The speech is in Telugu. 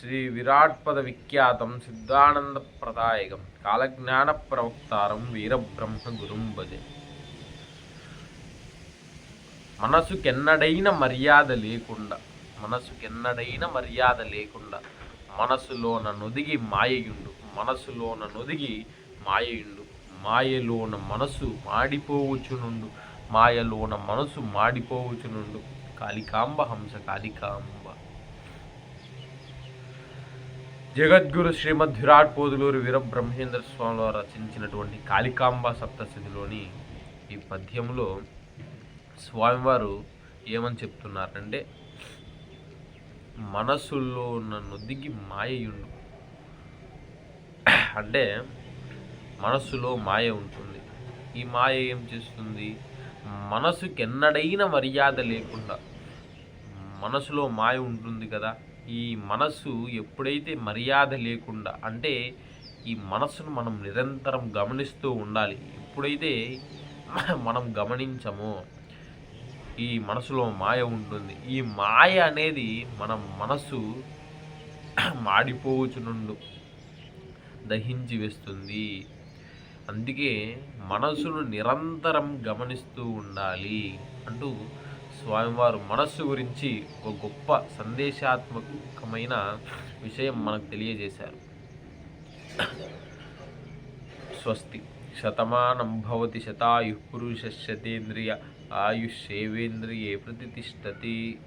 శ్రీ విరాట్పద విఖ్యాతం సిద్ధానంద ప్రదాయకం కాలజ్ఞాన ప్రవక్తారం వీరబ్రహ్మ గురుం భజే. మనసుకెన్నడైన మర్యాద లేకుండా మనసుకెన్నడైన మర్యాద లేకుండా మనసులోన నొదిగి మాయయుండు మనసులోన నొదిగి మాయయుండు మాయలోన మనసు మాడిపోవచ్చునుండు మాయలోన మనసు మాడిపోవచ్చునుండు కాళికాంబ హంస కాళికాంబ. జగద్గురు శ్రీమద్ విరాట్ పోదులూరు వీరబ్రహ్మేంద్ర స్వామి వారు రచించినటువంటి కాళికాంబ సప్తశతిలోని ఈ పద్యంలో స్వామివారు ఏమని చెప్తున్నారంటే మనసులో ఉన్న నొద్దికి మాయయుండు. అంటే మనసులో మాయ ఉంటుంది. ఈ మాయ ఏం చేస్తుంది? మనసుకి ఎన్నడైన మర్యాద లేకుండా మనసులో మాయ ఉంటుంది కదా. ఈ మనసు ఎప్పుడైతే మర్యాద లేకుండా అంటే ఈ మనసును మనం నిరంతరం గమనిస్తూ ఉండాలి ఎప్పుడైతే మనం గమనించమో ఈ మనసులో మాయ ఉంటుంది. ఈ మాయ అనేది మన మనసు మాడిపోవచ్చునుండు దహించి వేస్తుంది. అందుకే మనసును నిరంతరం గమనిస్తూ ఉండాలి అంటూ స్వామివారు మనస్సు గురించి ఒక గొప్ప సందేశాత్మకమైన విషయం మనకు తెలియజేశారు. స్వస్తి. శతమానం భవతి శతాయు పురుష శతేంద్రియ ఆయుష్ సేవేంద్రియే ప్రతిష్టతి